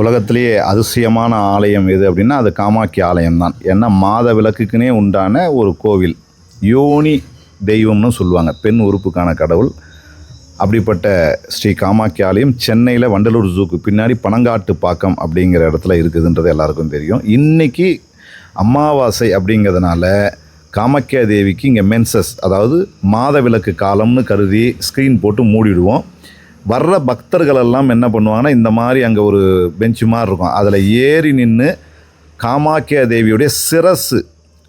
உலகத்திலேயே அதிசயமான ஆலயம் எது அப்படின்னா அது காமாக்கிய ஆலயம் தான் ஏன்னா மாத விளக்குக்குனே உண்டான ஒரு கோவில். யோனி தெய்வம்னு சொல்லுவாங்க பெண் உறுப்புக்கான கடவுள். அப்படிப்பட்ட ஸ்ரீ காமாக்கிய ஆலயம் சென்னையில் வண்டலூர் ஜூக்கு பின்னாடி பனங்காட்டு பாக்கம் அப்படிங்கிற இடத்துல இருக்குதுன்றது எல்லாருக்கும் தெரியும். இன்றைக்கி அமாவாசை அப்படிங்கிறதுனால காமாக்கியா தேவிக்கு இங்கே மென்சஸ் அதாவது மாத விளக்கு காலம்னு கருதி ஸ்க்ரீன் போட்டு மூடிடுவோம். வர்ற பக்தர்கள் எல்லாம் என்ன பண்ணுவாங்கன்னா இந்த மாதிரி அங்கே ஒரு பெஞ்சு மாதிரி இருக்கும். அதில் ஏறி நின்று காமாக்கியா தேவியுடைய சிரசு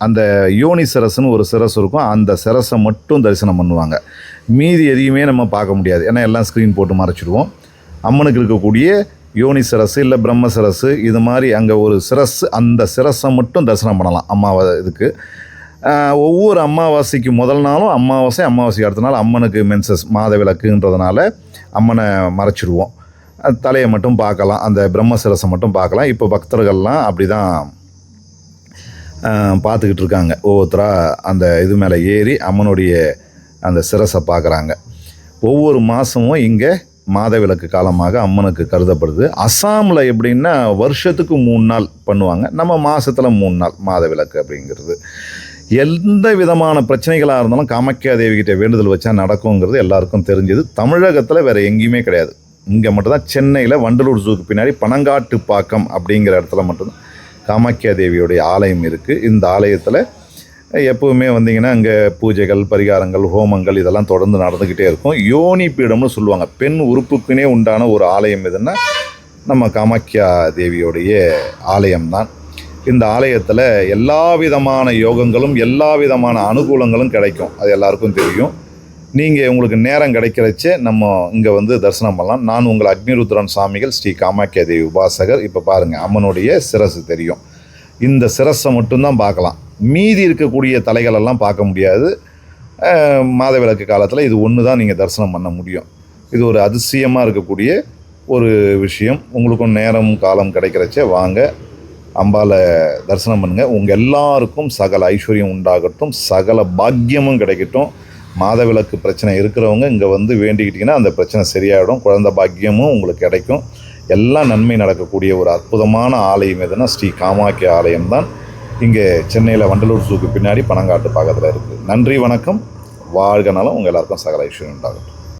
அந்த யோனி சிரசுன்னு ஒரு சிரஸ் இருக்கும். அந்த சிரஸை மட்டும் தரிசனம் பண்ணுவாங்க. மீதி எதையுமே நம்ம பார்க்க முடியாது. ஏன்னா எல்லாம் ஸ்க்ரீன் போட்டு மறைச்சிடுவோம். அம்மனுக்கு இருக்கக்கூடிய யோனி சிரசு இல்லை பிரம்ம சிரசு இது மாதிரி அங்கே ஒரு சிரஸ் அந்த சிரஸை மட்டும் தரிசனம் பண்ணலாம். அம்மாவை இதுக்கு. ஒவ்வொரு அமாவாசைக்கு முதல் நாளும் அமாவாசை அமாவாசைக்கு அடுத்த நாள் அம்மனுக்கு மென்சஸ் மாத விளக்குன்றதுனால அம்மனை மறைச்சிடுவோம் தலையை மட்டும் பார்க்கலாம் அந்த பிரம்ம சிரசை மட்டும் பார்க்கலாம். இப்போ பக்தர்கள்லாம் அப்படி தான் பார்த்துக்கிட்டு இருக்காங்க. ஒவ்வொருத்தராக அந்த இது மேலே ஏறி அம்மனுடைய அந்த சிரசை பார்க்குறாங்க. ஒவ்வொரு மாதமும் இங்கே மாதவிலக்கு காலமாக அம்மனுக்கு கருதப்படுது. அஸ்ஸாமில் எப்படின்னா வருஷத்துக்கு மூணு நாள் பண்ணுவாங்க. நம்ம மாதத்தில் மூணு நாள் மாதவிலக்கு அப்படிங்கிறது. எந்த விதமான பிரச்சனைகளாக இருந்தாலும் காமாக்கியா தேவிகிட்ட வேண்டுதல் வச்சா நடக்குங்கிறது எல்லாருக்கும் தெரிஞ்சது. தமிழகத்தில் வேறு எங்கேயுமே கிடையாது. இங்கே மட்டும்தான். சென்னையில் வண்டலூர் ஜூக்கு பின்னாடி பனங்காட்டு பாக்கம் அப்படிங்கிற இடத்துல மட்டும்தான் காமாக்கியா தேவியுடைய ஆலயம் இருக்குது இந்த ஆலயத்தில் எப்போவுமே வந்தீங்கன்னா அங்கே பூஜைகள் பரிகாரங்கள் ஹோமங்கள் இதெல்லாம் தொடர்ந்து நடந்துக்கிட்டே இருக்கும். யோனி பீடம்னு சொல்லுவாங்க. பெண் உறுப்புக்குனே உண்டான ஒரு ஆலயம் எதுன்னா நம்ம காமாக்கியா தேவியோடைய ஆலயம்தான். இந்த ஆலயத்தில் எல்லா விதமான யோகங்களும் எல்லா விதமான அனுகூலங்களும் கிடைக்கும். அது எல்லாருக்கும் தெரியும். நீங்கள் உங்களுக்கு நேரம் கிடைக்கிறச்சே நம்ம இங்கே வந்து தரிசனம் பண்ணலாம். நான் உங்கள் அக்னிருத்ரன் சாமிகள் ஸ்ரீ காமாக்கியா தேவி உபாசகர். இப்போ பாருங்கள் அம்மனுடைய சிரசு தெரியும். இந்த சிரஸை மட்டும்தான் பார்க்கலாம். மீதி இருக்கக்கூடிய தலைகளெல்லாம் பார்க்க முடியாது. மாதவிளக்கு காலத்தில் இது ஒன்று தான் நீங்கள் தரிசனம் பண்ண முடியும். இது ஒரு அதிசயமாக இருக்கக்கூடிய ஒரு விஷயம். உங்களுக்கும் நேரம் காலம் கிடைக்கிறச்சே வாங்க. அம்பாவை தரிசனம் பண்ணுங்கள் உங்கள் எல்லாருக்கும் சகல ஐஸ்வர்யம் உண்டாகட்டும். சகல பாக்கியமும் கிடைக்கட்டும். மாதவிளக்கு பிரச்சனை இருக்கிறவங்க இங்கே வந்து வேண்டிக்கிட்டிங்கன்னா அந்த பிரச்சனை சரியாயிடும். குழந்தை பாக்கியமும் உங்களுக்கு கிடைக்கும். எல்லாம் நன்மை நடக்கக்கூடிய ஒரு அற்புதமான ஆலயம் எதுனா ஸ்ரீ காமாக்கிய ஆலயம் தான் இங்கே சென்னையில் வண்டலூர் ஜூக்கு பின்னாடி பனங்காட்டு பக்கத்தில் இருக்குது நன்றி வணக்கம். வாழ்க நலம். உங்கள் எல்லாருக்கும் சகல இஷ்யூ உண்டாகட்டும்.